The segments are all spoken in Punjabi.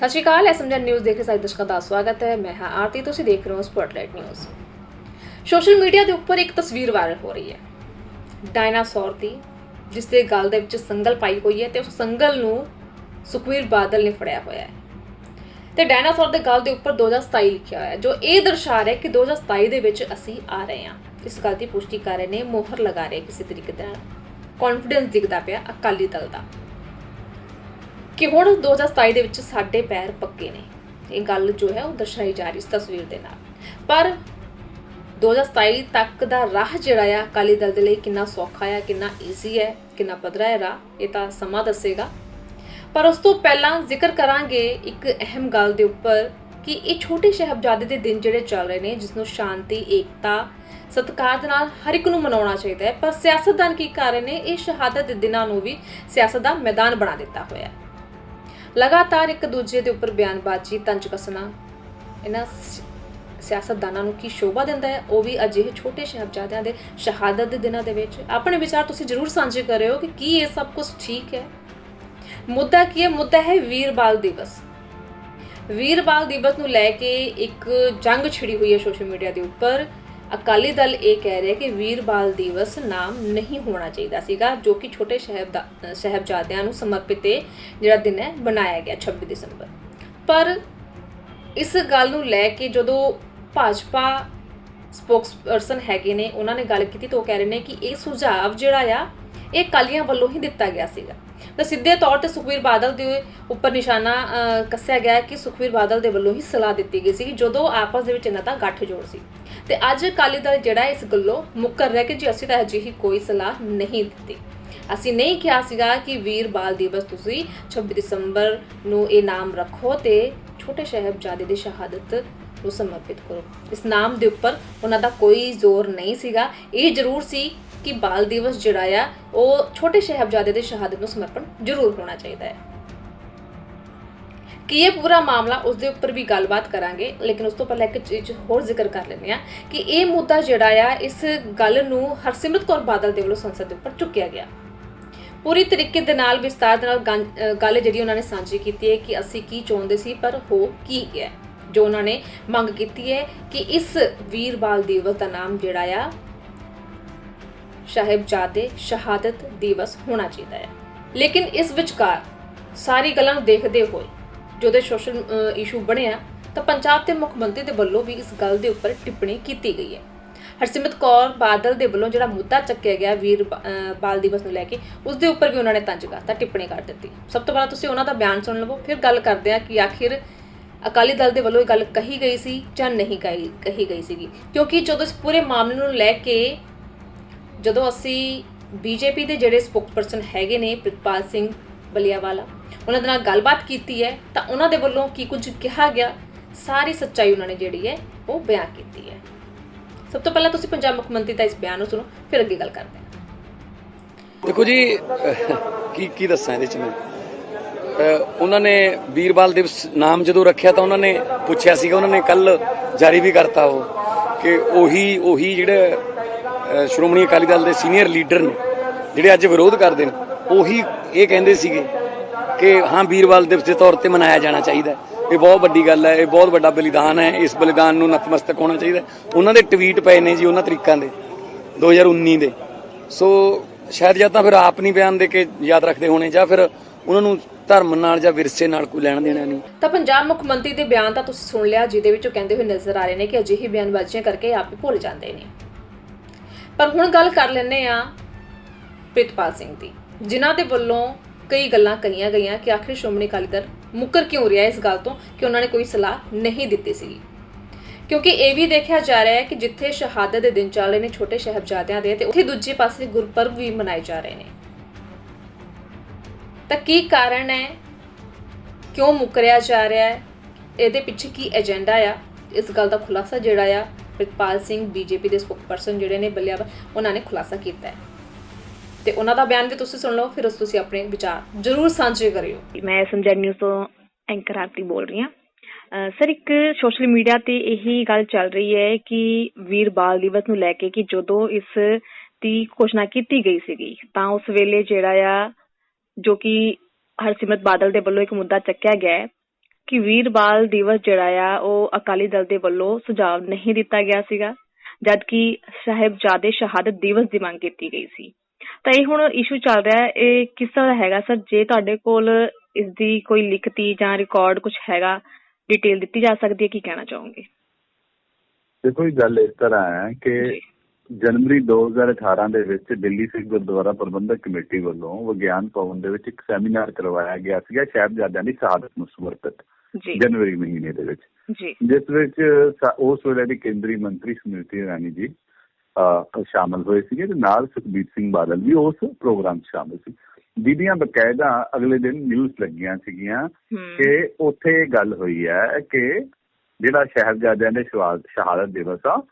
ਸਤਿ ਸ਼੍ਰੀ ਅਕਾਲ ਐਸਐਮਜੀ ਨਿਊਜ਼ ਦੇਖ ਰਹੇ ਸਾਰੇ ਦਰਸ਼ਕਾਂ ਦਾ ਸਵਾਗਤ ਹੈ। ਮੈਂ ਹਾਂ ਆਰਤੀ, ਤੁਸੀਂ ਦੇਖ ਰਹੇ ਹੋ ਸਪੌਟਲਾਈਟ ਨਿਊਜ਼। ਸੋਸ਼ਲ ਮੀਡੀਆ ਦੇ ਉੱਪਰ ਇੱਕ ਤਸਵੀਰ ਵਾਇਰਲ ਹੋ ਰਹੀ ਹੈ। ਡਾਇਨਾਸੌਰ ਦੀ, ਜਿਸ ਦੇ ਗਲ ਦੇ ਵਿੱਚ ਸੰਗਲ ਪਾਈ ਹੋਈ ਹੈ ਤੇ ਉਸ ਸੰਗਲ ਨੂੰ ਸੁਖਵੀਰ ਬਾਦਲ ਨੇ ਫੜਿਆ ਹੋਇਆ ਹੈ। ਤੇ ਡਾਇਨਾਸੌਰ ਦੇ ਗਲ ਦੇ ਉੱਪਰ 2027 ਲਿਖਿਆ ਹੋਇਆ ਹੈ, ਜੋ ਇਹ ਦਰਸਾ ਰਿਹਾ ਹੈ ਕਿ 2027 ਦੇ ਵਿੱਚ ਅਸੀਂ ਆ ਰਹੇ ਹਾਂ। ਇਸ ਗੱਲ ਦੀ ਪੁਸ਼ਟੀ ਕਰ ਰਹੇ ਨੇ, ਮੋਹਰ ਲਗਾ ਰਹੇ ਕਿਸੇ ਤਰੀਕੇ ਦੇ ਨਾਲ। ਕੌਨਫੀਡੈਂਸ ਦਿਖਦਾ ਪਿਆ ਅਕਾਲੀ ਦਲ ਦਾ। ਕਿ ਹੁਣ 2027 ਦੇ ਵਿੱਚ ਸਾਡੇ ਪੈਰ ਪੱਕੇ ਨੇ। ਇਹ ਗੱਲ ਜੋ ਹੈ ਉਹ ਦਰਸਾਈ ਜਾ ਰਹੀ ਇਸ ਤਸਵੀਰ ਦੇ ਨਾਲ। ਪਰ 2027 ਤੱਕ ਦਾ ਰਾਹ ਜਿਹੜਾ ਆ, ਅਕਾਲੀ ਦਲ ਦੇ ਲਈ ਕਿੰਨਾ ਸੌਖਾ ਆ, ਕਿੰਨਾ ਈਜ਼ੀ ਹੈ ਕਿੰਨਾ ਪੱਧਰਾ ਹੈ ਰਾਹ, ਇਹ ਤਾਂ ਸਮਾਂ ਦੱਸੇਗਾ। ਪਰ ਉਸ ਤੋਂ ਪਹਿਲਾਂ ਜ਼ਿਕਰ ਕਰਾਂਗੇ ਇੱਕ ਅਹਿਮ ਗੱਲ ਦੇ ਉੱਪਰ ਕਿ ਇਹ ਛੋਟੇ ਸ਼ਹਿਬਜ਼ਾਦੇ ਦੇ ਦਿਨ ਜਿਹੜੇ ਚੱਲ ਰਹੇ ਨੇ, ਜਿਸ ਨੂੰ ਸ਼ਾਂਤੀ, ਏਕਤਾ, ਸਤਿਕਾਰ ਦੇ ਨਾਲ ਹਰ ਇੱਕ ਨੂੰ ਮਨਾਉਣਾ ਚਾਹੀਦਾ ਹੈ। ਪਰ ਸਿਆਸਤਦਾਨ ਕੀ ਕਰ ਰਹੇ ਨੇ? ਇਹ ਸ਼ਹਾਦਤ ਦੇ ਦਿਨਾਂ ਨੂੰ ਵੀ ਸਿਆਸਤ ਦਾ ਮੈਦਾਨ ਬਣਾ ਦਿੱਤਾ ਹੋਇਆ ਹੈ। ਲਗਾਤਾਰ ਇੱਕ ਦੂਜੇ ਦੇ ਉੱਪਰ ਬਿਆਨਬਾਜ਼ੀ, ਤੰਜ ਕਸਣਾ ਇਹਨਾਂ ਸਿਆਸਤਦਾਨਾਂ ਨੂੰ ਕੀ ਸ਼ੋਭਾ ਦਿੰਦਾ ਹੈ? ਉਹ ਵੀ ਅਜਿਹੇ ਛੋਟੇ ਸ਼ਹਿਬਜ਼ਾਦਿਆਂ ਦੇ ਸ਼ਹਾਦਤ ਦੇ ਦਿਨਾਂ ਦੇ ਵਿੱਚ। ਆਪਣੇ ਵਿਚਾਰ ਤੁਸੀਂ ਜ਼ਰੂਰ ਸਾਂਝੇ ਕਰਿਓ ਕਿ ਕੀ ਇਹ ਸਭ ਕੁਝ ਠੀਕ ਹੈ। ਮੁੱਦਾ ਕੀ ਹੈ? ਮੁੱਦਾ ਹੈ ਵੀਰ ਬਾਲ ਦਿਵਸ। ਵੀਰ ਬਾਲ ਦਿਵਸ ਨੂੰ ਲੈ ਕੇ ਇੱਕ ਜੰਗ ਛਿੜੀ ਹੋਈ ਹੈ ਸੋਸ਼ਲ ਮੀਡੀਆ ਦੇ ਉੱਪਰ। ਅਕਾਲੀ ਦਲ ਇਹ ਕਹਿ ਰਿਹਾ ਕਿ ਵੀਰ ਬਾਲ ਦਿਵਸ ਨਾਮ ਨਹੀਂ ਹੋਣਾ ਚਾਹੀਦਾ ਸੀਗਾ, ਜੋ ਕਿ ਛੋਟੇ ਸ਼ਹਿਬ ਸ਼ਹਿਬਜ਼ਾਦਿਆਂ ਨੂੰ ਸਮਰਪਿਤ ਇਹ ਜਿਹੜਾ ਦਿਨ ਹੈ ਬਣਾਇਆ ਗਿਆ 26 ਦਸੰਬਰ। ਪਰ ਇਸ ਗੱਲ ਨੂੰ ਲੈ ਕੇ ਜਦੋਂ ਭਾਜਪਾ ਸਪੋਕਸਪਰਸਨ ਹੈਗੇ ਨੇ, ਉਹਨਾਂ ਨੇ ਗੱਲ ਕੀਤੀ ਤਾਂ ਉਹ ਕਹਿ ਰਹੇ ਨੇ ਕਿ ਇਹ ਸੁਝਾਅ ਜਿਹੜਾ ਆ, ਇਹ ਕਾਲੀਆਂ ਵੱਲੋਂ ਹੀ ਦਿੱਤਾ ਗਿਆ ਸੀਗਾ। ਤਾਂ ਸਿੱਧੇ ਤੌਰ ਤੇ ਸੁਖਵੀਰ ਬਾਦਲ ਦੇ ਉੱਪਰ ਨਿਸ਼ਾਨਾ ਕੱਸਿਆ ਗਿਆ ਕਿ ਸੁਖਵੀਰ ਬਾਦਲ ਦੇ ਵੱਲੋਂ ਹੀ ਸਲਾਹ ਦਿੱਤੀ ਗਈ ਸੀ ਜਦੋਂ ਆਪਸ ਦੇ ਵਿੱਚ ਇਹਨਾਂ ਦਾ ਗੱਠਜੋੜ ਸੀ। ਤੇ ਅੱਜ ਅਕਾਲੀ ਦਲ ਜਿਹੜਾ ਇਸ ਗੱਲੋਂ ਮੁੱਕਰ ਰਿਹਾ ਕਿ ਜੀ ਅਸੀਂ ਤਾਂ ਅਜਿਹੀ ਕੋਈ ਸਲਾਹ ਨਹੀਂ ਦਿੱਤੀ। ਅਸੀਂ ਨਹੀਂ ਕਿਹਾ ਸੀਗਾ ਕਿ ਵੀਰ ਬਾਲ ਦਿਵਸ ਤੁਸੀਂ 26 ਦਸੰਬਰ ਨੂੰ ਇਹ ਨਾਮ ਰੱਖੋ ਤੇ ਛੋਟੇ ਸਾਹਿਬਜ਼ਾਦੇ ਦੀ ਸ਼ਹਾਦਤ ਨੂੰ ਸਮਰਪਿਤ ਕਰੋ। ਇਸ ਨਾਮ ਦੇ ਉੱਪਰ ਉਹਨਾਂ ਦਾ ਕੋਈ ਜ਼ੋਰ ਨਹੀਂ ਸੀਗਾ। ਇਹ ਜ਼ਰੂਰ ਸੀ ਕਿ ਬਾਲ ਦਿਵਸ ਜਿਹੜਾ ਆ, ਉਹ ਛੋਟੇ ਸਾਹਿਬਜ਼ਾਦੇ ਦੀ ਸ਼ਹਾਦਤ ਨੂੰ ਸਮਰਪਣ ਜ਼ਰੂਰ ਹੋਣਾ ਚਾਹੀਦਾ ਹੈ। ਕਿ ਇਹ ਪੂਰਾ ਮਾਮਲਾ ਉਸ ਦੇ ਉੱਪਰ ਵੀ ਗੱਲਬਾਤ ਕਰਾਂਗੇ, ਲੇਕਿਨ ਉਸ ਤੋਂ ਪਹਿਲਾਂ ਇੱਕ ਚੀਜ਼ ਹੋਰ ਜ਼ਿਕਰ ਕਰ ਲੈਂਦੇ ਆ ਕਿ ਇਹ ਮੁੱਦਾ ਜਿਹੜਾ ਆ, ਇਸ ਗੱਲ ਨੂੰ ਹਰਸਿਮਰਤ ਕੌਰ ਬਾਦਲ ਦੇ ਵੱਲੋਂ ਸੰਸਦ ਦੇ ਉੱਪਰ ਚੁੱਕਿਆ ਗਿਆ। ਪੂਰੀ ਤਰੀਕੇ ਦੇ ਨਾਲ ਵਿਸਤਾਰ ਦੇ ਨਾਲ ਗੰ- ਗੱਲ ਜਿਹੜੀ ਉਹਨਾਂ ਨੇ ਸਾਂਝੀ ਕੀਤੀ ਹੈ ਕਿ ਅਸੀਂ ਕੀ ਚਾਹੁੰਦੇ ਸੀ, ਪਰ ਹੋ ਕੀ ਗਿਆ। ਜੋ ਉਹਨਾਂ ਨੇ ਮੰਗ ਕੀਤੀ ਹੈ ਕਿ ਇਸ ਵੀਰ ਬਾਲ ਦਿਵਸ ਦਾ ਨਾਮ ਜਿਹੜਾ ਆ, ਸਾਹਿਬਜ਼ਾਦੇ ਸ਼ਹਾਦਤ ਦਿਵਸ ਹੋਣਾ ਚਾਹੀਦਾ ਹੈ। ਲੇਕਿਨ ਇਸ ਵਿਚਕਾਰ ਸਾਰੀ ਗੱਲਾਂ ਨੂੰ ਦੇਖਦੇ ਹੋਏ ਜਦੋਂ ਸੋਸ਼ਲ ਇਸ਼ੂ ਬਣਿਆ ਤਾਂ ਪੰਜਾਬ ਦੇ ਮੁੱਖ ਮੰਤਰੀ ਦੇ ਵੱਲੋਂ ਵੀ ਇਸ ਗੱਲ ਦੇ ਉੱਪਰ ਟਿੱਪਣੀ ਕੀਤੀ ਗਈ ਹੈ। ਹਰਸਿਮਰਤ ਕੌਰ ਬਾਦਲ ਦੇ ਵੱਲੋਂ ਜਿਹੜਾ ਮੁੱਦਾ ਚੱਕਿਆ ਗਿਆ ਵੀਰ ਬ- ਬਾਲ ਦਿਵਸ ਨੂੰ ਲੈ ਕੇ, ਉਸ ਦੇ ਉੱਪਰ ਵੀ ਉਹਨਾਂ ਨੇ ਤੰਜ ਕਰਤਾ ਟਿੱਪਣੀ ਕਰ ਦਿੱਤੀ। ਸਭ ਤੋਂ ਪਹਿਲਾਂ ਤੁਸੀਂ ਉਹਨਾਂ ਦਾ ਬਿਆਨ ਸੁਣ ਲਵੋ, ਫਿਰ ਗੱਲ ਕਰਦੇ ਹਾਂ ਕਿ ਆਖਿਰ ਅਕਾਲੀ ਦਲ ਦੇ ਵੱਲੋਂ ਇਹ ਗੱਲ ਕਹੀ ਗਈ ਸੀ ਜਾਂ ਨਹੀਂ ਕਹੀ ਕਹੀ ਗਈ ਸੀਗੀ? ਕਿਉਂਕਿ ਜਦੋਂ ਇਸ ਪੂਰੇ ਮਾਮਲੇ ਨੂੰ ਲੈ ਕੇ ਜਦੋਂ ਅਸੀਂ ਬੀਜੇਪੀ ਦੇ ਜਿਹੜੇ ਸਪੋਕਸਪਰਸਨ ਹੈਗੇ ਨੇ ਪ੍ਰਿਤਪਾਲ ਸਿੰਘ ਬਲੀਆਵਾਲਾ, ਉਹਨਾਂ ਦੇ ਨਾਲ ਗੱਲਬਾਤ ਕੀਤੀ ਹੈ, ਤਾਂ ਉਹਨਾਂ ਦੇ ਵੱਲੋਂ ਕੀ ਕੁਝ ਕਿਹਾ ਗਿਆ? ਸਾਰੀ ਸੱਚਾਈ ਉਹਨਾਂ ਨੇ ਜਿਹੜੀ ਹੈ ਉਹ ਬਿਆਨ ਕੀਤੀ ਹੈ। ਸਭ ਤੋਂ ਪਹਿਲਾਂ ਤੁਸੀਂ ਪੰਜਾਬ ਮੁੱਖ ਮੰਤਰੀ ਦਾ ਇਸ ਬਿਆਨ ਨੂੰ ਸੁਣੋ, ਫਿਰ ਅੱਗੇ ਗੱਲ ਕਰਦੇ ਹਾਂ। ਦੇਖੋ ਜੀ ਕੀ ਕੀ ਦੱਸਾਂ ਇਹਦੇ ਚ ਮੈਂ? ਉਹਨਾਂ ਨੇ ਵੀਰਬਾਲ ਦਿਵਸ ਨਾਮ ਜਦੋਂ ਰੱਖਿਆ ਤਾਂ ਉਹਨਾਂ ਨੇ ਪੁੱਛਿਆ ਸੀਗਾ, ਉਹਨਾਂ ਨੇ ਕੱਲ ਜਾਰੀ ਵੀ ਕਰਤਾ ਉਹ, ਕਿ ਉਹੀ ਉਹੀ ਜਿਹੜੇ ਸ਼੍ਰੋਮਣੀ ਅਕਾਲੀ ਦਲ ਦੇ ਸੀਨੀਅਰ ਲੀਡਰ ਨੇ, ਜਿਹੜੇ ਅੱਜ ਵਿਰੋਧ ਕਰਦੇ ਨੇ, ਉਹੀ ਇਹ ਕਹਿੰਦੇ ਸੀਗੇ ਕਿ ਹਾਂ, ਵੀਰਬਾਲ ਦਿਵਸ ਦੇ ਤੌਰ ਤੇ ਮਨਾਇਆ ਜਾਣਾ ਚਾਹੀਦਾ ਇਹ ਬਹੁਤ ਵੱਡੀ ਗੱਲ ਹੈ, ਇਹ ਬਹੁਤ ਵੱਡਾ ਬਲੀਦਾਨ ਹੈ, ਇਸ ਬਲੀਦਾਨ ਨੂੰ ਨਤਮਸਤਕ ਹੋਣਾ ਚਾਹੀਦਾ ਉਹਨਾਂ ਦੇ ਟਵੀਟ ਪਏ ਨੇ ਜੀ, ਉਹਨਾਂ ਤਰੀਕਾਂ ਦੇ 2019 ਦੇ। ਸੋ, ਸ਼ਾਇਦ ਜਾਂ ਤਾਂ ਫਿਰ ਆਪ ਨਹੀਂ ਬਿਆਨ ਦੇ ਕੇ ਯਾਦ ਰੱਖਦੇ ਹੋਣੇ ਜਾਂ ਫਿਰ ਉਹਨਾਂ ਨੂੰ ਧਰਮ ਨਾਲ ਜਾਂ ਵਿਰਸੇ ਨਾਲ ਕੋਈ ਲੈਣ ਦੇਣਾ ਨਹੀਂ। ਤਾਂ ਪੰਜਾਬ ਮੁੱਖ ਮੰਤਰੀ ਦੇ ਬਿਆਨ ਤਾਂ ਤੁਸੀਂ ਸੁਣ ਲਿਆ, ਜਿਹਦੇ ਵਿੱਚ ਉਹ ਕਹਿੰਦੇ ਹੋਏ ਨਜ਼ਰ ਆ ਰਹੇ ਨੇ ਕਿ ਅਜਿਹੀ ਬਿਆਨਬਾਜ਼ੀਆਂ ਕਰਕੇ ਆਪ ਹੀ ਭੁੱਲ ਜਾਂਦੇ ਨੇ। ਪਰ ਹੁਣ ਗੱਲ ਕਰ ਲੈਂਦੇ ਆ ਪ੍ਰਿਤਪਾਲ ਸਿੰਘ ਦੀ, ਜਿਨ੍ਹਾਂ ਦੇ ਵੱਲੋਂ ਕਈ ਗੱਲਾਂ ਕਹੀਆਂ ਗਈਆਂ ਕਿ ਆਖਿਰ ਸ਼੍ਰੋਮਣੀ ਅਕਾਲੀ ਦਲ ਮੁੱਕਰ ਕਿਉਂ ਰਿਹਾ ਇਸ ਗੱਲ ਤੋਂ ਕਿ ਉਹਨਾਂ ਨੇ ਕੋਈ ਸਲਾਹ ਨਹੀਂ ਦਿੱਤੀ ਸੀ ਕਿਉਂਕਿ ਇਹ ਵੀ ਦੇਖਿਆ ਜਾ ਰਿਹਾ ਹੈ ਕਿ ਜਿੱਥੇ ਸ਼ਹਾਦਤ ਦੇ ਦਿਨ ਚੱਲ ਰਹੇ ਨੇ ਛੋਟੇ ਸ਼ਹਿਬਜ਼ਾਦਿਆਂ ਦੇ ਤੇ ਉੱਥੇ ਦੂਜੇ ਪਾਸੇ ਗੁਰਪੁਰਬ ਵੀ ਮਨਾਏ ਜਾ ਰਹੇ ਨੇ। ਤਾਂ ਕੀ ਕਾਰਨ ਹੈ? ਕਿਉਂ ਮੁਕਰਿਆ ਜਾ ਰਿਹਾ ਹੈ? ਇਹਦੇ ਪਿੱਛੇ ਕੀ ਏਜੰਡਾ ਆ? ਇਸ ਗੱਲ ਦਾ ਖੁਲਾਸਾ ਜਿਹੜਾ ਆ, ਪ੍ਰਿਤਪਾਲ ਸਿੰਘ ਬੀਜੇਪੀ ਦੇ ਸਪੋਕਸਪਰਸਨ ਜਿਹੜੇ ਨੇ ਬੱਲਿਆ ਉਹਨਾਂ ਨੇ ਖੁਲਾਸਾ ਕੀਤਾ ਹੈ। ਤੇ ਉਹਨਾਂ ਦਾ ਬਿਆਨ ਵੀ ਤੁਸੀਂ ਸੁਣ ਲਓ, ਫਿਰ ਉਸ ਤੁਸੀਂ ਆਪਣੇ ਵਿਚਾਰ ਜ਼ਰੂਰ ਸਾਂਝੇ ਕਰਿਓ। ਮੈਂ ਸੰਜਨ ਨਿਊਜ਼ ਤੋਂ ਐਂਕਰ ਆਰਤੀ ਬੋਲ ਰਹੀ ਹਾਂ। ਅਹ ਸਰ, ਇੱਕ ਸੋਸ਼ਲ ਮੀਡੀਆ ਤੇ ਇਹੀ ਗੱਲ ਚੱਲ ਰਹੀ ਹੈ ਕਿ ਵੀਰ ਬਾਲ ਦਿਵਸ ਨੂੰ ਲੈ ਕੇ ਕਿ ਜਦੋਂ ਇਸ ਦੀ ਘੋਸ਼ਣਾ ਕੀਤੀ ਗਈ ਸੀਗੀ, ਤਾਂ ਉਸ ਵੇਲੇ ਜਿਹੜਾ ਆ ਜੋ ਕਿ ਹਰਸਿਮਰਤ ਬਾਦਲ ਦੇ ਵੱਲੋਂ ਇੱਕ ਮੁੱਦਾ ਚੱਕਿਆ ਗਿਆ ਹੈ ਕਿ ਵੀਰ ਬਾਲ ਦਿਵਸ ਜਿਹੜਾ ਆ ਉਹ ਅਕਾਲੀ ਦਲ ਦੇ ਵੱਲੋਂ ਸੁਝਾਅ ਨਹੀਂ ਦਿੱਤਾ ਗਿਆ ਸੀਗਾ ਜਦਕਿ ਸਾਹਿਬਜ਼ਾਦੇ ਸ਼ਹਾਦਤ ਦਿਵਸ ਦੀ ਮੰਗ ਕੀਤੀ ਗਈ ਸੀ। ਤਾਂ ਇਹ ਹੁਣ ਇਸ਼ੂ ਚੱਲ ਰਿਹਾ ਹੈ ਇਹ ਕਿਸ ਤਰ੍ਹਾਂ ਦਾ ਹੈਗਾ ਸਰ? ਜੇ ਤੁਹਾਡੇ ਕੋਲ ਇਸ ਦੀ ਕੋਈ ਲਿਖਤੀ ਜਾਂ ਰਿਕਾਰਡ ਕੁਝ ਹੈਗਾ ਡਿਟੇਲ ਦਿੱਤੀ ਜਾ ਸਕਦੀ ਹੈ ਕੀ ਕਹਿਣਾ ਚਾਹੋਗੇ? ਦੇਖੋ ਇਹ ਗੱਲ ਇਸ ਤਰ੍ਹਾਂ ਹੈ ਕਿ ਜਨਵਰੀ 2018 ਦੇ ਵਿੱਚ ਦਿੱਲੀ ਸਿੱਖ ਗੁਰਦੁਆਰਾ ਪ੍ਰਬੰਧਕ ਕਮੇਟੀ ਵੱਲੋਂ ਵਿਗਿਆਨ ਭਵਨ ਦੇ ਵਿੱਚ ਇੱਕ ਸੈਮੀਨਾਰ ਕਰਵਾਇਆ ਗਿਆ ਸੀਗਾ ਸਾਹਿਬਜ਼ਾਦਿਆਂ ਦੀ ਸ਼ਹਾਦਤ ਨੂੰ ਸਮਰਪਿਤ ਜਨਵਰੀ ਮਹੀਨੇ ਦੇ ਵਿੱਚ। ਜਿਸ ਵਿੱਚ ਉਸ ਵੇਲੇ ਦੀ ਕੇਂਦਰੀ ਮੰਤਰੀ ਸਮ੍ਰਿਤੀ ਇਰਾਨੀ ਜੀ ਸ਼ਾਮਲ ਹੋਏ ਸੀਗੇ ਤੇ ਨਾਲ ਸੁਖਬੀਰ ਸਿੰਘ ਬਾਦਲ ਵੀ ਉਸ ਪ੍ਰੋਗਰਾਮ 'ਚ ਸ਼ਾਮਲ ਸੀ। ਬੀਬੀਆਂ ਬਕਾਇਦਾ ਅਗਲੇ ਦਿਨ ਨਿਊਜ਼ ਲੱਗੀਆਂ ਸੀਗੀਆਂ ਕਿ ਉੱਥੇ ਗੱਲ ਹੋਈ ਹੈ ਕਿ ਜਿਹੜਾ ਸਾਹਿਬਜ਼ਾਦਿਆਂ ਦੇ ਸ਼ਹਾਦ- ਸ਼ਹਾਦਤ ਦਿਵਸ ਆ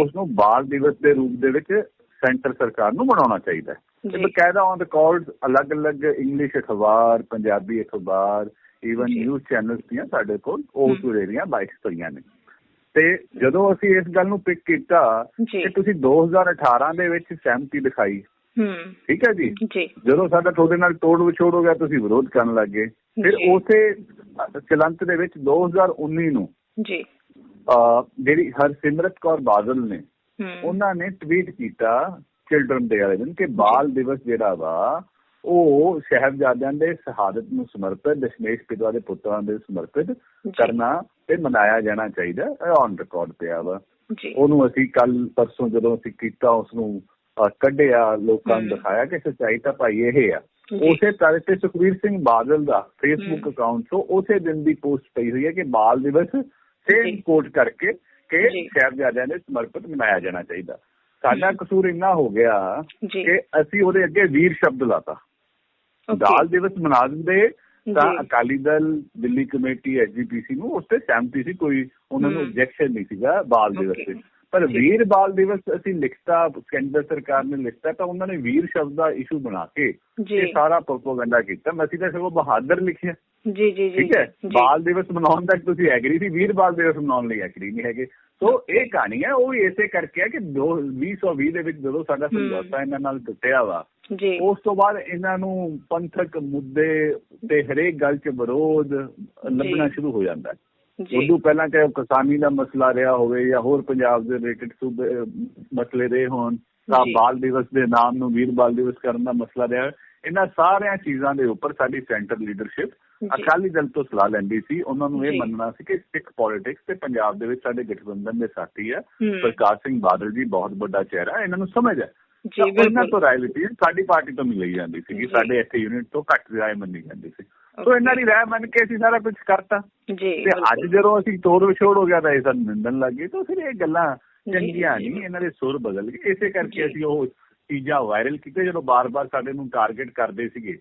ਉਸ ਨੂੰ ਬਾਲ ਦਿਵਸ ਦੇ ਰੂਪ ਦੇ ਵਿੱਚ ਸੈਂਟਰ ਸਰਕਾਰ ਨੂੰ ਮਨਾਉਣਾ ਚਾਹੀਦਾ ਹੈ। ਤੇ ਬਕਾਇਦਾ ਔਨ ਰਿਕਾਰਡ ਅਲੱਗ-ਅਲੱਗ ਇੰਗਲਿਸ਼ ਅਖਬਾਰ ਪੰਜਾਬੀ ਅਖਬਾਰ ਈਵਨ। ਨਿਊਜ਼ ਚੈਨਲਸ ਦੀਆਂ ਸਾਡੇ ਕੋਲ। ਵੇਲੇ ਦੀਆਂ ਬਾਈਟਸ ਪਈਆਂ ਨੇ। ਤੇ ਜਦੋਂ ਅਸੀਂ ਇਸ ਗੱਲ ਨੂੰ ਪਿਕ ਕੀਤਾ ਕਿ ਤੁਸੀਂ 2018 ਦੇ ਵਿੱਚ ਸਹਿਮਤੀ ਦਿਖਾਈ। ਠੀਕ ਹੈ ਜੀ? ਜਦੋਂ ਸਾਡਾ ਤੁਹਾਡੇ ਨਾਲ ਤੋੜ ਵਿਛੋੜ ਹੋ ਗਿਆ ਤੁਸੀਂ ਵਿਰੋਧ ਕਰਨ ਲੱਗੇ ਫਿਰ। ਉਸੇ ਚਲੰਤ ਦੇ ਵਿੱਚ 2019 ਨੂੰ ਜੀ। ਜਿਹੜੀ ਹਰਸਿਮਰਤ ਕੌਰ ਬਾਦਲ ਨੇ ਉਹਨਾਂ ਨੇ ਟਵੀਟ ਕੀਤਾ ਚਿਲਡਰਨ ਡੇ ਵਾਲੇ ਦਿਨ ਕਿ ਬਾਲ ਦਿਵਸ ਜਿਹੜਾ ਵਾ ਉਹ ਸਾਹਿਬਜ਼ਾਦਿਆਂ ਦੇ ਸ਼ਹਾਦਤ ਨੂੰ ਸਮਰਪਿਤ ਦਸ਼ਮੇਸ਼ ਪਿਤਾ ਦੇ ਪੁੱਤਰਾਂ ਦੇ ਸਮਰਪਿਤ। ਕਰਨਾ ਤੇ ਮਨਾਇਆ ਜਾਣਾ ਚਾਹੀਦਾ ਔਨ ਰਿਕਾਰਡ ਪਿਆ ਵਾ ਉਹਨੂੰ ਅਸੀਂ ਕੱਲ ਪਰਸੋਂ ਜਦੋਂ ਅਸੀਂ ਕੀਤਾ ਉਸ ਨੂੰ ਕੱਢਿਆ ਲੋਕਾਂ ਨੂੰ। ਦਿਖਾਇਆ ਕਿ ਸੱਚਾਈ ਤਾਂ ਭਾਈ ਇਹ ਆ। ਉਸੇ ਤਰ੍ਹਾਂ ਤੇ ਸੁਖਵੀਰ ਸਿੰਘ ਬਾਦਲ ਦਾ ਫੇਸਬੁੱਕ। ਅਕਾਊਂਟ ਤੋਂ ਉਸੇ ਦਿਨ ਦੀ ਪੋਸਟ ਪਈ ਹੋਈ ਹੈ ਕਿ ਬਾਲ ਦਿਵਸ ਜੀ। ਕੋਟ ਕਰਕੇ ਕਿ। ਸਾਹਿਬਜ਼ਾਦਿਆਂ ਦੇ ਸਮਰਪਿਤ ਮਨਾਇਆ ਜਾਣਾ ਚਾਹੀਦਾ ਸਾਡਾ ਕਸੂਰ ਇੰਨਾ ਹੋ ਗਿਆ ਕਿ ਅਸੀਂ ਉਹਦੇ ਅੱਗੇ ਵੀਰ ਸ਼ਬਦ ਲਾਤਾ. ਬਾਲ ਦਿਵਸ ਮਨਾ ਦਿੰਦੇ ਤਾਂ। ਅਕਾਲੀ ਦਲ ਦਿੱਲੀ ਕਮੇਟੀ ਐਸਜੀਪੀਸੀ ਨੂੰ ਉਸ ਤੇ ਸਹਿਮਤੀ ਸੀ ਕੋਈ ਉਹਨਾਂ ਨੂੰ। ਆਬਜੈਕਸ਼ਨ ਨਹੀਂ ਸੀਗਾ ਬਾਲ ਦਿਵਸ. ਤੇ ਪਰ। ਵੀਰ ਬਾਲ ਦਿਵਸ ਅਸੀਂ ਲਿਖਤਾ ਕੇਂਦਰ ਸਰਕਾਰ ਨੇ ਲਿਖਤਾ ਤਾਂ ਉਹਨਾਂ ਨੇ ਵੀਰ ਸ਼ਬਦ ਦਾ ਇਸ਼ੂ ਬਣਾ ਕੇ ਇਹ ਸਾਰਾ ਪ੍ਰੋਪਗੈਂਡਾ ਕੀਤਾ। ਮੈਂ ਤਾਂ ਸਗੋਂ ਬਹਾਦਰ ਲਿਖਿਆ। ਜੀ ਜੀ ਜੀ। ਠੀਕ ਹੈ? ਜੀ। ਬਾਲ ਦਿਵਸ ਮਨਾਉਣ ਤੱਕ ਤੁਸੀਂ ਐਗਰੀ ਸੀ ਵੀਰ ਬਾਲ ਦਿਵਸ ਮਨਾਉਣ ਲਈ ਐਗਰੀ ਨਹੀਂ ਹੈਗੇ। ਸੋ ਇਹ ਕਹਾਣੀ ਹੈ ਉਹ ਵੀ ਇਸੇ ਕਰਕੇ ਹੈ ਕਿ 2020 ਦੇ ਵਿੱਚ ਜਦੋਂ ਸਾਡਾ। ਸਮਝੌਤਾ ਇਹਨਾਂ ਨਾਲ ਟੁੱਟਿਆ ਵਾ ਜੀ। ਉਸ ਤੋਂ ਬਾਅਦ ਇਹਨਾਂ ਨੂੰ ਪੰਥਕ ਮੁੱਦੇ ਤੇ ਹਰੇਕ ਗੱਲ 'ਚ ਵਿਰੋਧ ਲੱਭਣਾ ਸ਼ੁਰੂ ਹੋ ਜਾਂਦਾ। ਹੈ ਉਦੋਂ ਪਹਿਲਾਂ ਚਾਹੇ ਕਿਸਾਨੀ ਦਾ ਮਸਲਾ ਰਿਹਾ ਹੋਵੇ ਜਾਂ ਹੋਰ ਪੰਜਾਬ ਦੇ ਰਿਲੇਟਡ ਸੂਬੇ ਮਸਲੇ ਦੇ ਹੋਣ ਤਾਂ। ਬਾਲ ਦਿਵਸ ਦੇ ਨਾਮ ਨੂੰ ਵੀਰ ਬਾਲ ਦਿਵਸ ਕਰਨ ਦਾ ਮਸਲਾ ਰਿਹਾ ਇਹਨਾਂ ਸਾਰੀਆਂ ਚੀਜ਼ਾਂ ਦੇ ਉੱਪਰ ਸਾਡੀ ਸੈਂਟਰ ਲੀਡਰਸ਼ਿਪ। ਅਕਾਲੀ ਦਲ ਤੋਂ ਸਲਾਹ ਲੈਂਦੀ ਸੀ ਉਹਨਾਂ ਨੂੰ ਇਹ। ਮੰਨਣਾ ਸੀ ਕਿ ਸਿੱਖ ਪੋਲਿਟਿਕਸ ਤੇ ਪੰਜਾਬ ਦੇ ਵਿੱਚ ਸਾਡੇ ਗਠਬੰਧਨ ਦੇ ਸਾਥੀ ਆ। ਪ੍ਰਕਾਸ਼ ਸਿੰਘ ਬਾਦਲ ਜੀ ਬਹੁਤ ਵੱਡਾ ਚਿਹਰਾ ਇਹਨਾਂ ਨੂੰ ਸਮਝ ਹੈ ਜੀ ਬਿਲਕੁਲ ਤੋਂ ਰਾਏ ਲਿੱਤੀ ਸਾਡੀ ਪਾਰਟੀ ਤੋਂ ਮਿਲੀ ਜਾਂਦੀ ਸੀ। ਸਾਡੇ ਇੱਥੇ ਯੂਨਿਟ ਤੋਂ ਘੱਟ ਰਾਏ ਮੰਨੀ ਜਾਂਦੀ ਸੀ Okay. ਇਹਨਾਂ ਦੀ ਰਾਏ ਮੰਨ ਕੇ ਅਸੀਂ ਸਾਰਾ ਕੁਝ ਕਰਤਾ ਜੀ ਤੇ। ਅੱਜ ਜਦੋਂ ਅਸੀਂ ਤੋੜ ਵਿਛੋੜ ਹੋ ਗਿਆ ਤਾਂ ਇਹ ਸਾਨੂੰ ਨਿੰਦਣ ਲੱਗੇ ਤਾਂ ਫਿਰ ਇਹ ਗੱਲਾਂ ਚੰਗੀਆਂ। ਨਹੀਂ ਇਹਨਾਂ ਦੇ ਸੁਰ ਬਦਲ ਗਏ ਇਸੇ। ਕਰਕੇ ਅਸੀਂ ਉਹ ਚੀਜ਼ਾਂ ਵਾਇਰਲ ਕੀਤੇ ਜਦੋਂ ਬਾਰ-ਬਾਰ ਸਾਡੇ ਨੂੰ ਟਾਰਗੇਟ ਕਰਦੇ ਸੀਗੇ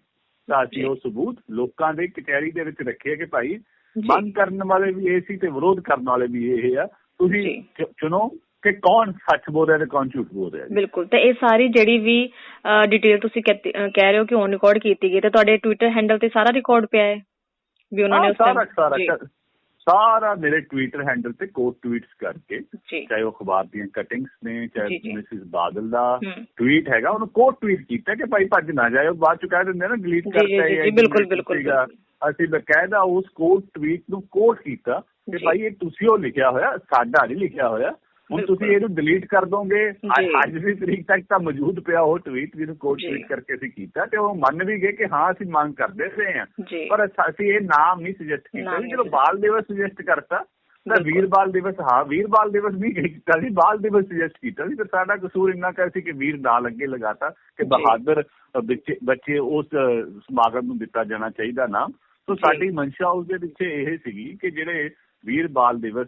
ਤਾਂ ਅਸੀਂ। ਉਹ ਸਬੂਤ ਲੋਕਾਂ ਦੇ ਕਚਹਿਰੀ ਦੇ ਵਿੱਚ ਰੱਖੇ ਕਿ ਭਾਈ। ਬੰਦ ਕਰਨ ਵਾਲੇ ਵੀ ਇਹ ਸੀ ਤੇ ਵਿਰੋਧ ਕਰਨ ਵਾਲੇ ਵੀ ਇਹ ਆ ਤੁਸੀਂ ਚੁਣੋ ਕਿ ਕੌਣ ਸੱਚ ਬੋਲ ਰਿਹਾ ਤੇ ਕੌਣ ਝੂਠ ਬੋਲ ਰਿਹਾ। ਬਿਲਕੁਲ ਤੇ ਇਹ ਸਾਰੀ ਜਿਹੜੀ ਵੀ ਡਿਟੇਲ ਤੁਸੀਂ ਕਹਿ ਰਹੇ ਹੋ ਕਿ ਔਨ ਰਿਕਾਰਡ ਕੀਤੀ ਗਈ ਤੇ ਤੁਹਾਡੇ ਟਵਿੱਟਰ ਹੈਂਡਲ ਤੇ ਸਾਰਾ ਰਿਕਾਰਡ ਪਿਆ ਹੈ ਵੀ ਉਹਨਾਂ ਨੇ ਉਸ ਸਾਰਾ ਸਾਰਾ ਮੇਰੇ ਟਵਿੱਟਰ ਹੈਂਡਲ ਤੇ ਕੋਟ ਟਵੀਟਸ ਕਰਕੇ ਚਾਹੇ ਉਹ ਅਖਬਾਰ ਦੀਆਂ ਕਟਿੰਗਸ ਨੇ ਚਾਹੇ। ਮਿਸਿਸ ਬਾਦਲ ਦਾ। ਟਵੀਟ ਹੈਗਾ ਉਹਨੂੰ ਕੋਟ ਟਵੀਟ ਕੀਤਾ ਕਿ ਭਾਈ ਭੱਜ ਨਾ ਜਾਇਓ ਬਾਅਦ ਚ ਕਹਿ ਦਿੰਦੇ ਨਾ ਡਿਲੀਟ ਕਰਤਾ ਹੈ ਜੀ, ਬਿਲਕੁਲ, ਬਿਲਕੁਲ। ਅਸੀਂ ਬਕਾਇਦਾ ਉਸ ਕੋਟ ਟਵੀਟ ਨੂੰ ਕੋਟ ਕੀਤਾ ਕਿ। ਭਾਈ ਇਹ ਤੁਸੀਂ ਉਹ ਲਿਖਿਆ ਹੋਇਆ ਸਾਡਾ ਨਹੀਂ ਲਿਖਿਆ ਹੋਇਆ ਹੁਣ। ਤੁਸੀਂ ਇਹਨੂੰ ਡਿਲੀਟ ਕਰ ਦੋਗੇ ਅੱਜ ਦੀ ਤਰੀਕ ਤੱਕ ਤਾਂ ਮੌਜੂਦ ਪਿਆ ਉਹ ਟਵੀਟ ਜਿਹਨੂੰ ਕੋਟ ਜੀ। ਟਵੀਟ ਕਰਕੇ ਅਸੀਂ ਕੀਤਾ ਤੇ ਉਹ ਮੰਨ ਵੀ ਗਏ ਕਿ ਹਾਂ ਅਸੀਂ ਮੰਗ ਕਰਦੇ ਹਾਂ ਜੀ ਪਰ ਅਸ- ਇਹ ਨਾਮ ਨਹੀਂ ਸੁਜੈਸਟ ਕੀਤਾ ਜਦੋਂ ਬਾਲ ਦਿਵਸ ਸੁਜੈਸਟ ਕਰਤਾ ਤਾਂ। ਵੀਰ ਬਾਲ ਦਿਵਸ ਹਾਂ ਵੀਰ ਬਾਲ ਦਿਵਸ ਨਹੀਂ ਕੀਤਾ ਸੀ ਬਾਲ ਦਿਵਸ ਸੁਜੈਸਟ ਕੀਤਾ ਸੀ ਤੇ ਸਾਡਾ ਕਸੂਰ ਇੰਨਾ ਕਰ ਸੀ ਕਿ ਵੀਰ ਨਾਲ ਅੱਗੇ ਲਗਾਤਾ ਕਿ। ਬਹਾਦਰ ਬੱਚੇ ਉਸ ਸਮਾਗਮ ਨੂੰ ਦਿੱਤਾ ਜਾਣਾ ਚਾਹੀਦਾ ਨਾਮ ਜੀ। ਸਾਡੀ ਮਨਸ਼ਾ ਉਸ ਦੇ ਪਿੱਛੇ ਇਹ ਸੀਗੀ ਕਿ ਜਿਹੜੇ ਵੀਰ ਬਾਲ ਦਿਵਸ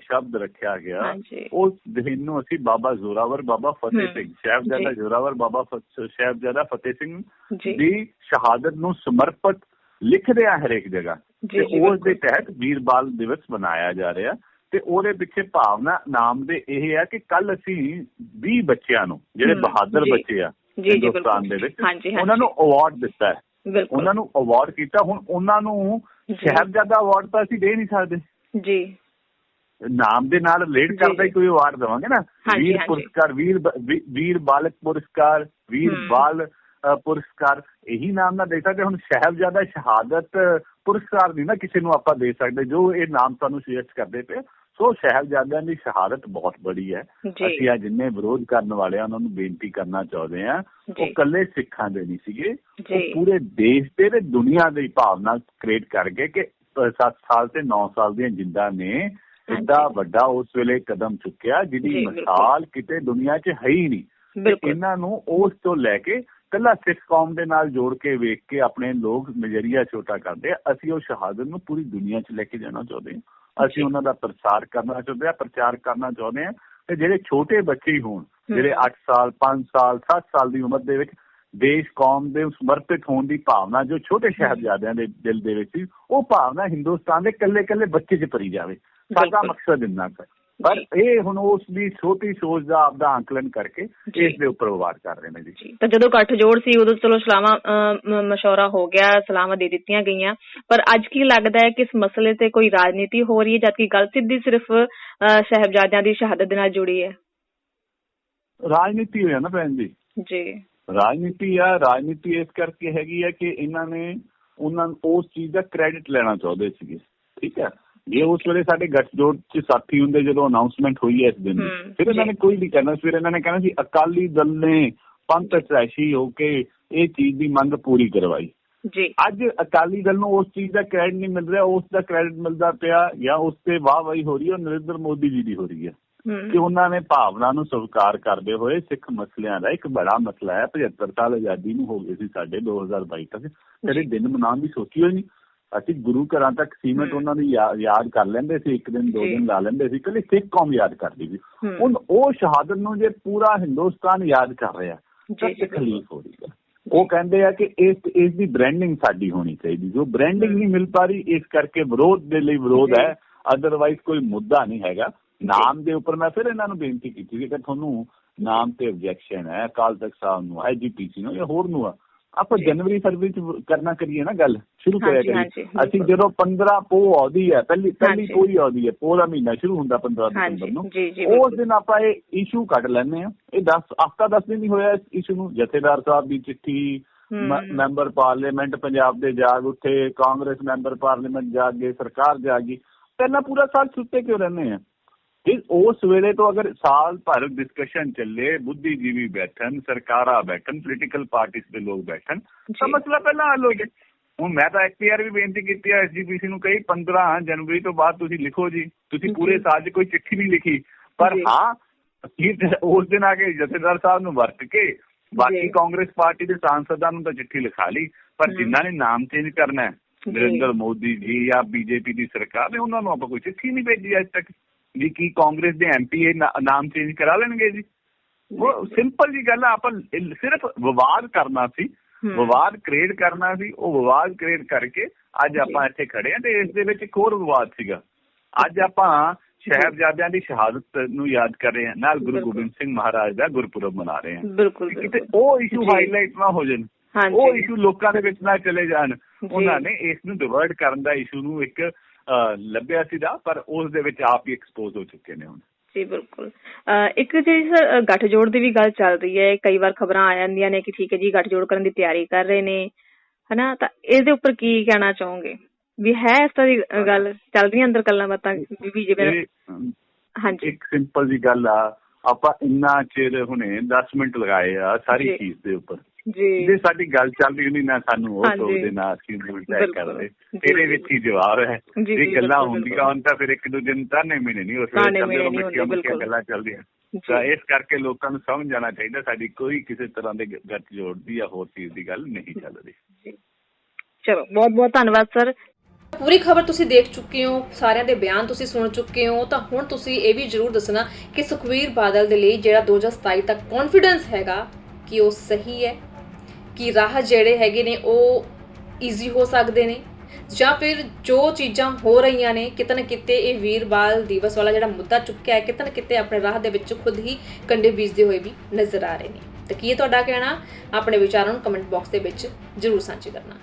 ਸ਼ਬਦ ਰੱਖਿਆ ਗਿਆ। ਉਸ ਦਿਨ ਨੂੰ ਅਸੀਂ ਬਾਬਾ ਜ਼ੋਰਾਵਰ ਬਾਬਾ ਫਤਿਹ। ਸਿੰਘ ਸਾਹਿਬਜ਼ਾਦਾ। ਜ਼ੋਰਾਵਰ ਬਾਬਾ ਸਾਹਿਬਜ਼ਾਦਾ ਫਤਿਹ ਸਿੰਘ ਦੀ ਸ਼ਹਾਦਤ ਨੂੰ ਸਮਰਪਿਤ ਲਿਖਦੇ ਆ ਹਰੇਕ ਜਗ੍ਹਾ ਤੇ ਉਸ ਦੇ। ਤਹਿਤ ਵੀਰ ਬਾਲ ਦਿਵਸ ਮਨਾਇਆ ਜਾ ਰਿਹਾ ਤੇ ਉਹਦੇ ਪਿੱਛੇ ਭਾਵਨਾ ਨਾਮ ਦੇ ਇਹ ਆ ਕਿ ਕੱਲ ਅਸੀਂ 20 ਬੱਚਿਆਂ ਨੂੰ ਜਿਹੜੇ ਬਹਾਦਰ। ਬੱਚੇ ਆ ਹਿੰਦੁਸਤਾਨ। ਦੇ ਵਿੱਚ। ਉਹਨਾਂ ਨੂੰ ਅਵਾਰਡ ਦਿੱਤਾ ਹੈ ਉਹਨਾਂ ਨੂੰ ਅਵਾਰਡ ਕੀਤਾ ਹੁਣ ਉਹਨਾਂ ਨੂੰ। ਸਾਹਿਬਜ਼ਾਦਾ ਅਵਾਰਡ ਤਾਂ ਅਸੀਂ ਦੇ ਨਹੀਂ ਸਕਦੇ ਜੀ। ਨਾਮ ਦੇ ਨਾਲ ਰਿਲੇਟ ਕਰਦਾ ਹੀ। ਕੋਈ ਅਵਾਰਡ ਦੇਵਾਂਗੇ ਨਾ। ਵੀਰ। ਪੁਰਸਕਾਰ ਵੀਰ ਵੀਰ ਬਾਲਕ ਪੁਰਸਕਾਰ ਵੀਰ। ਬਾਲ ਪੁਰਸਕਾਰ ਇਹੀ ਨਾਮ ਨਾਲ ਦੇ ਸਕਦੇ ਹੁਣ ਸਾਹਿਬਜ਼ਾਦਾ ਸ਼ਹਾਦਤ ਪੁਰਸਕਾਰ ਨਹੀਂ ਨਾ ਕਿਸੇ ਨੂੰ ਆਪਾਂ ਦੇ ਸਕਦੇ ਜੋ ਇਹ ਨਾਮ ਸਾਨੂੰ ਸੁਜੈਸਟ ਕਰਦੇ ਪਏ। ਸੋ ਸਾਹਿਬਜ਼ਾਦਿਆਂ ਦੀ ਸ਼ਹਾਦਤ ਬਹੁਤ ਬੜੀ ਹੈ। ਅਸੀਂ ਆ ਜਿੰਨੇ ਵਿਰੋਧ ਕਰਨ ਵਾਲੇ ਆ ਉਹਨਾਂ ਨੂੰ ਬੇਨਤੀ ਕਰਨਾ ਚਾਹੁੰਦੇ ਆ ਉਹ ਕੱਲੇ ਸਿੱਖਾਂ ਦੇ ਨਹੀਂ ਸੀਗੇ। ਉਹ ਪੂਰੇ ਦੇਸ਼ ਦੇ ਤੇ ਦੁਨੀਆ ਦੀ ਭਾਵਨਾ ਕ੍ਰੀਏਟ ਕਰ ਗਏ ਕਿ 7 ਸਾਲ ਤੇ 9 ਸਾਲ ਦੀਆਂ ਜਿੰਦਾਂ ਨੇ ਇੱਡਾ ਵੱਡਾ ਉਸ ਵੇਲੇ ਕਦਮ ਚੁੱਕਿਆ ਜਿਹਦੀ। ਮਿਸਾਲ ਕਿਤੇ ਦੁਨੀਆ 'ਚ ਹੈ ਹੀ ਨਹੀਂ। ਇਹਨਾਂ ਨੂੰ ਉਸ ਤੋਂ ਲੈ ਕੇ ਕੱਲਾ ਸਿੱਖ ਕੌਮ ਦੇ ਨਾਲ ਜੋੜ ਕੇ ਵੇਖ ਕੇ ਆਪਣੇ ਲੋਕ ਨਜ਼ਰੀਆ ਛੋਟਾ ਕਰਦੇ ਅਸੀਂ ਉਹ ਸ਼ਹਾਦਤ ਨੂੰ ਪੂਰੀ ਦੁਨੀਆ 'ਚ ਲੈ ਕੇ ਜਾਣਾ ਚਾਹੁੰਦੇ ਹਾਂ। ਅਸੀਂ ਉਹਨਾਂ ਦਾ ਪ੍ਰਸਾਰ ਕਰਨਾ ਚਾਹੁੰਦੇ ਆ ਪ੍ਰਚਾਰ ਕਰਨਾ ਚਾਹੁੰਦੇ ਆ ਤੇ ਜਿਹੜੇ ਛੋਟੇ ਬੱਚੇ ਹੀ ਹੋਣ ਜਿਹੜੇ 8 ਸਾਲ 5 ਸਾਲ 7 ਸਾਲ ਦੀ ਉਮਰ ਦੇ ਵਿੱਚ ਦੇਸ਼ ਕੌਮ ਦੇ ਸਮਰਪਿਤ ਹੋਣ ਦੀ ਭਾਵਨਾ ਜੋ ਛੋਟੇ ਸ਼ਹਿਬਜ਼ਾਦਿਆਂ ਦੇ ਦਿਲ ਦੇ ਵਿੱਚ ਸੀ ਉਹ ਭਾਵਨਾ ਹਿੰਦੁਸਤਾਨ ਦੇ ਕੱਲੇ-ਕੱਲੇ ਬੱਚੇ 'ਚ ਭਰੀ ਜਾਵੇ। ਸਾਡਾ। ਮਕਸਦ ਇੰਨਾ ਹੈ। ਪਰ ਇਹ ਹੁਣ ਉਸ ਦੀ ਛੋਟੀ ਸੋਚ ਦਾ ਆਪਦਾ ਆਂਕਲਨ ਕਰਕੇ। ਇਸ ਦੇ ਉੱਪਰ ਵਾਰ ਕਰ ਰਹੇ ਨੇ ਜੀ। ਤਾਂ ਜਦੋਂ ਗੱਠਜੋੜ ਸੀ ਉਦੋਂ ਚਲੋ ਸਲਾਮਾ ਮਸ਼ਵਰਾ ਹੋ ਗਿਆ ਸਲਾਮਾਂ ਦੇ ਦਿੱਤੀਆਂ ਗਈਆਂ। ਪਰ ਅੱਜ ਕੀ ਲੱਗਦਾ ਹੈ ਕਿ ਇਸ ਮਸਲੇ ਤੇ ਕੋਈ ਰਾਜਨੀਤੀ ਹੋ ਰਹੀ ਹੈ ਜਦਕਿ ਗੱਲ ਸਿੱਧੀ ਸਿਰਫ ਸਾਹਿਬਜ਼ਾਦਿਆਂ ਦੀ ਸ਼ਹਾਦਤ ਨਾਲ ਜੁੜੀ ਹੈ? ਰਾਜਨੀਤੀ ਹੋਇਆ ਨਾ ਭੈਣ ਜੀ। ਜੀ। ਰਾਜਨੀਤੀ ਆ ਰਾਜਨੀਤੀ ਇਸ ਕਰਕੇ ਹੈਗੀ ਆ ਕਿ ਇਹਨਾਂ ਨੇ ਉਹਨਾਂ ਉਸ ਚੀਜ਼ ਦਾ ਕ੍ਰੈਡਿਟ ਲੈਣਾ ਚਾਹੁੰਦੇ ਸੀਗੇ ਠੀਕ ਹੈ ਜੇ ਉਸ ਵੇਲੇ ਸਾਡੇ ਗੱਠਜੋੜ ਚ ਸਾਥੀ ਹੁੰਦੇ ਜਦੋਂ ਅਨਾਉਂਸਮੈਂਟ ਹੋਈ ਹੈ ਇਸ ਦਿਨ ਫਿਰ ਇਹਨਾਂ। ਨੇ ਕੋਈ ਨਹੀਂ ਕਹਿਣਾ ਫਿਰ ਇਹਨਾਂ ਨੇ ਕਹਿਣਾ ਸੀ ਅਕਾਲੀ ਦਲ ਨੇ ਪੰਥ ਟ੍ਰੈਸ਼ੀ ਹੋ ਕੇ ਇਹ ਚੀਜ਼ ਦੀ ਮੰਗ ਪੂਰੀ ਕਰਵਾਈ। ਜੀ। ਅੱਜ ਅਕਾਲੀ ਦਲ ਨੂੰ ਉਸ ਚੀਜ਼ ਦਾ ਕ੍ਰੈਡਿਟ ਨਹੀਂ ਮਿਲ ਰਿਹਾ ਉਸ ਦਾ ਕ੍ਰੈਡਿਟ ਮਿਲਦਾ ਪਿਆ ਜਾਂ ਉਸ ਤੇ ਵਾਹਵਾਹੀ ਹੋ ਰਹੀ ਹੈ ਨਰਿੰਦਰ ਮੋਦੀ ਜੀ ਦੀ ਹੋ ਰਹੀ ਹੈ ਕਿ ਉਹਨਾਂ ਨੇ ਭਾਵਨਾ ਨੂੰ ਸਵੀਕਾਰ ਕਰਦੇ ਹੋਏ ਸਿੱਖ ਮਸਲਿਆਂ ਦਾ ਇੱਕ ਬੜਾ ਮਸਲਾ ਹੈ 75 ਸਾਲ ਆਜ਼ਾਦੀ ਨੂੰ ਹੋ ਗਏ ਸੀ ਸਾਡੇ 2022 ਤੱਕ। ਕਦੇ ਦਿਨ ਮਨਾਉਣ ਦੀ ਸੋਚੀ ਹੋਈ ਨਹੀਂ ਅਸੀਂ ਗੁਰੂ ਘਰਾਂ ਤੱਕ ਸੀਮਤ। ਉਹਨਾਂ ਦੀ ਯਾਦ ਕਰ ਲੈਂਦੇ ਸੀ ਇੱਕ ਦਿਨ ਦੋ। ਦਿਨ ਲਾ ਲੈਂਦੇ ਸੀ। ਕੱਲੀ ਸਿੱਖ ਕੌਮ ਯਾਦ ਕਰਦੀ ਸੀ। ਹੁਣ ਉਹ ਸ਼ਹਾਦਤ ਨੂੰ ਜੇ ਪੂਰਾ ਹਿੰਦੁਸਤਾਨ ਯਾਦ ਕਰ ਰਿਹਾ ਤਾਂ। ਤਕਲੀਫ ਹੋ ਰਹੀ ਹੈ। ਉਹ ਕਹਿੰਦੇ ਆ ਕਿ ਇਸ ਇਸ ਦੀ ਬ੍ਰਾਂਡਿੰਗ ਸਾਡੀ ਹੋਣੀ ਚਾਹੀਦੀ। ਜੋ ਬ੍ਰਾਂਡਿੰਗ। ਨਹੀਂ ਮਿਲ ਪਾ ਰਹੀ ਇਸ ਕਰਕੇ ਵਿਰੋਧ ਦੇ ਲਈ ਵਿਰੋਧ। ਹੈ। ਅਦਰਵਾਈਜ਼ ਕੋਈ ਮੁੱਦਾ ਨਹੀਂ ਹੈਗਾ। ਨਾਮ ਦੇ ਉੱਪਰ ਮੈਂ ਫਿਰ ਇਹਨਾਂ ਨੂੰ ਬੇਨਤੀ ਕੀਤੀ ਕਿ ਤੁਹਾਨੂੰ ਨਾਮ ਤੇ ਆਬਜੈਕਸ਼ਨ ਹੈ ਅਕਾਲ ਤਖਤ ਸਾਹਿਬ ਨੂੰ ਐਜੀਪੀਸੀ ਨੂੰ ਜਾਂ ਹੋਰ ਨੂੰ ਆ ਆਪਾਂ। ਜਨਵਰੀ ਫਰਵਰੀ ਚ ਕਰਨਾ ਕਰੀਏ ਨਾ ਗੱਲ ਸ਼ੁਰੂ ਕਰਿਆ ਕਰੀਏ ਅਸੀਂ। ਜਦੋਂ 15 ਪੋ ਆਉਦੀ ਹੈ ਪਹਿਲੀ ਪਹਿਲੀ। ਪੋਈ ਆਉਦੀ ਹੈ ਪੋ ਦਾ ਮਹੀਨਾ ਸ਼ੁਰੂ ਹੁੰਦਾ 15 ਹਾਂਜੀ ਦਸੰਬਰ ਨੂੰ ਉਸ। ਦਿਨ ਆਪਾਂ ਇਹ ਇਸ਼ੂ ਕੱਢ ਲੈਂਦੇ ਆ ਇਹ 10 ਹਫਤਾ 10 ਦਿਨ ਹੀ ਹੋਇਆ ਇਸ ਇਸ਼ੂ ਨੂੰ ਜਥੇਦਾਰ ਸਾਹਿਬ ਦੀ ਚਿੱਠੀ ਮੈਂਬਰ ਪਾਰਲੀਮੈਂਟ ਪੰਜਾਬ ਦੇ ਜਾਗ ਉੱਠੇ ਕਾਂਗਰਸ ਮੈਂਬਰ ਪਾਰਲੀਮੈਂਟ ਜਾਗ ਗਏ ਸਰਕਾਰ ਜਾਗ ਪਹਿਲਾਂ ਪੂਰਾ ਸਾਲ ਸੁੱਤੇ ਕਿਉਂ ਰਹਿੰਦੇ ਆ ਇਹ ਉਸ ਵੇਲੇ ਤੋਂ ਅਗਰ ਸਾਲ ਭਰ ਡਿਸਕਸ਼ਨ ਚੱਲੇ ਬੁੱਧੀਜੀਵੀ ਬੈਠਣ ਸਰਕਾਰਾਂ ਬੈਠਣ ਪੋਲੀਟੀਕਲ ਪਾਰਟੀਆਂ ਦੇ ਲੋਕ ਬੈਠਣ ਤਾਂ ਜੀ। ਮਸਲਾ ਪਹਿਲਾਂ ਹੱਲ ਹੋ ਜਾਏ ਹੁਣ ਮੈਂ ਤਾਂ ਐਕਟੀਆਰ ਵੀ ਬੇਨਤੀ ਕੀਤੀ ਹੈ ਐਸਜੀਪੀਸੀ ਨੂੰ ਕਹੀ 15 ਜਨਵਰੀ ਤੋਂ ਬਾਅਦ ਤੁਸੀਂ ਲਿਖੋ ਜੀ ਤੁਸੀਂ ਪੂਰੇ ਜੀ। ਸਾਲ 'ਚ ਕੋਈ ਚਿੱਠੀ ਨਹੀਂ ਲਿਖੀ ਪਰ ਜੀ। ਹਾਂ ਉਸ ਦਿਨ ਆ ਕੇ ਜਥੇਦਾਰ ਸਾਹਿਬ ਨੂੰ ਵਰਤ ਕੇ ਬਾਕੀ ਜੀ। ਕਾਂਗਰਸ ਪਾਰਟੀ ਦੇ ਸਾਂਸਦਾਂ ਨੂੰ ਤਾਂ ਚਿੱਠੀ ਲਿਖਾ ਲਈ ਪਰ। ਜਿਨ੍ਹਾਂ ਨੇ ਨਾਮ ਚੇਂਜ ਕਰਨਾ ਹੈ ਜੀ। ਨਰਿੰਦਰ ਮੋਦੀ ਜੀ ਜਾਂ ਬੀਜੇਪੀ ਦੀ ਸਰਕਾਰ ਨੇ ਉਹਨਾਂ ਨੂੰ ਆਪਾਂ ਕੋਈ ਚਿੱਠੀ ਨਹੀਂ ਭੇਜੀ ਅੱਜ ਤੱਕ ਜੀ ਕੀ ਕਾਂਗਰਸ ਦੇ ਐਮਪੀ ਨਾਮ ਚੇਂਜ ਕਰਾ ਲੈਣਗੇ ਜੀ? ਉਹ ਸਿੰਪਲ ਜੀ ਗੱਲ ਆ ਆਪਾਂ ਸਿਰਫ ਵਿਵਾਦ ਕਰਨਾ ਸੀ ਵਿਵਾਦ ਕ੍ਰੀਏਟ ਕਰਨਾ ਸੀ ਉਹ ਵਿਵਾਦ ਕ੍ਰੀਏਟ ਕਰਕੇ ਅੱਜ। ਆਪਾਂ ਇੱਥੇ ਖੜੇ ਆ ਤੇ ਇਸ ਦੇ ਵਿੱਚ ਇੱਕ ਹੋਰ ਵਿਵਾਦ ਸੀਗਾ। ਅੱਜ ਆਪਾਂ ਸਾਹਿਬਜ਼ਾਦਿਆਂ ਦੀ ਸ਼ਹਾਦਤ ਨੂੰ ਯਾਦ ਕਰ ਰਹੇ ਹਾਂ ਨਾਲ ਗੁਰੂ। ਗੋਬਿੰਦ ਸਿੰਘ ਮਹਾਰਾਜ ਦਾ ਗੁਰਪੁਰਬ ਮਨਾ ਰਹੇ ਹਾਂ ਬਿਲਕੁਲ। ਕਿਤੇ ਉਹ ਇਸ਼ੂ। ਹਾਈਲਾਈਟ ਨਾ ਹੋ ਜਾਣ। ਉਹ ਇਸ਼ੂ ਲੋਕਾਂ ਦੇ ਵਿੱਚ ਨਾ ਚਲੇ ਜਾਣ। ਉਹਨਾਂ ਨੇ ਇਸ ਨੂੰ ਡਿਵਰਟ ਕਰਨ ਦਾ ਇਸ਼ੂ ਨੂੰ ਇੱਕ ਲੱਭਿਆ ਸੀਗਾ ਪਰ ਉਸ ਦੇ ਵਿੱਚ ਆਪ ਹੀ ਐਕਸਪੋਜ਼ ਹੋ ਚੁੱਕੇ ਨੇ ਹੁਣ। ਜੀ ਬਿਲਕੁਲ। ਇੱਕ ਜਿਹੜੀ ਸਰ ਗੱਠਜੋੜ ਦੀ ਵੀ ਗੱਲ ਚੱਲ ਰਹੀ ਹੈ ਕਈ ਵਾਰ ਖਬਰਾਂ ਆ ਜਾਂਦੀਆਂ ਨੇ ਕਿ ਠੀਕ ਹੈ ਜੀ ਗੱਠਜੋੜ ਕਰਨ ਦੀ ਤਿਆਰੀ ਕਰ ਰਹੇ ਨੇ ਹਨਾ? ਤਾਂ ਇਹਦੇ ਉੱਪਰ ਕੀ ਕਹਿਣਾ ਚਾਹੋਗੇ? ਵੀ ਹੈ ਇਸ ਤਰ੍ਹਾਂ ਦੀ ਗੱਲ ਚੱਲ ਰਹੀਆਂ ਅੰਦਰ ਗੱਲਾਂ ਬਾਤਾਂ ਇਹ ਅਮ, ਹਾਂਜੀ। ਇੱਕ ਸਿੰਪਲ ਜੀ ਗੱਲ ਆ ਆਪਾਂ ਇੰਨਾ ਚਿਰ ਹੁਣੇ 10 ਮਿੰਟ ਲਗਾਏ ਆ ਸਾਰੀ। ਚੀਜ਼ ਦੇ ਉੱਪਰ। ਜੀ ਜੇ ਸਾਡੀ ਗੱਲ ਚੱਲ ਰਹੀ ਹੁੰਦੀ ਨਾ ਸਾਨੂੰ ਉਹ। ਸੋਚਦੇ ਨਾ ਅਸੀਂ ਉਹਨੂੰ ਟੈਕ ਬਿਲਕੁਲ। ਕਰਦੇ ਇਹਦੇ। ਵਿੱਚ ਹੀ ਜਵਾਬ ਹੈ ਜੀ, ਗੱਲਾਂ ਹੁੰਦੀਆਂ ਤਾਂ ਫਿਰ ਇੱਕ ਦੂਜੇ ਨੂੰ ਤਾਨੇ ਮਹੀਨੇ ਨਹੀਂ ਉਸ ਤਾਨੇ ਵੇਲੇ ਚੱਲਦੇ ਮੁੱਠੀਆਂ ਬਿਲਕੁਲ। ਗੱਲਾਂ ਚੱਲਦੀਆਂ। ਤਾਂ ਇਸ ਕਰਕੇ ਲੋਕਾਂ ਨੂੰ ਸਮਝ ਜਾਣਾ ਚਾਹੀਦਾ ਸਾਡੀ ਕੋਈ ਕਿਸੇ ਤਰ੍ਹਾਂ ਦੇ ਗ- ਗੱਠ ਜੋੜਦੀ ਜਾਂ ਹੋਰ ਚੀਜ਼ ਦੀ ਗੱਲ ਨਹੀਂ ਚੱਲ ਰਹੀ ਚਲੋ ਬਹੁਤ ਬਹੁਤ ਧੰਨਵਾਦ ਸਰ ਪੂਰੀ ਖਬਰ ਤੁਸੀਂ ਦੇਖ ਚੁੱਕੇ ਹੋ ਸਾਰਿਆਂ ਦੇ ਬਿਆਨ ਤੁਸੀਂ ਸੁਣ ਚੁੱਕੇ ਹੋ ਤਾਂ ਹੁਣ ਤੁਸੀਂ ਇਹ ਵੀ ਜ਼ਰੂਰ ਦੱਸਣਾ ਕਿ ਸੁਖਵੀਰ ਬਾਦਲ ਦੇ ਲਈ ਜਿਹੜਾ 2027 ਤੱਕ ਕੌਨਫੀਡੈਂਸ ਹੈਗਾ ਕਿ ਉਹ ਸਹੀ ਹੈ ਕਿ ਰਾਹ ਜਿਹੜੇ ਹੈਗੇ ਨੇ ਉਹ ਈਜ਼ੀ ਹੋ ਸਕਦੇ ਨੇ ਜਾਂ ਫਿਰ ਜੋ ਚੀਜ਼ਾਂ ਹੋ ਰਹੀਆਂ ਨੇ, ਕਿਤੇ ਨਾ ਕਿਤੇ ਇਹ ਵੀਰ ਬਾਲ ਦਿਵਸ ਵਾਲਾ ਜਿਹੜਾ ਮੁੱਦਾ ਚੁੱਕਿਆ ਹੈ, ਕਿਤੇ ਨਾ ਕਿਤੇ ਆਪਣੇ ਰਾਹ ਦੇ ਵਿੱਚ ਖੁਦ ਹੀ ਕੰਡੇ ਬੀਜਦੇ ਹੋਏ ਵੀ ਨਜ਼ਰ ਆ ਰਹੇ ਨੇ। ਤਾਂ ਕੀ ਇਹ ਤੁਹਾਡਾ ਕਹਿਣਾ? ਆਪਣੇ ਵਿਚਾਰਾਂ ਨੂੰ ਕਮੈਂਟ ਬਾਕਸ ਦੇ ਵਿੱਚ ਜ਼ਰੂਰ ਸਾਂਝੇ ਕਰਨਾ।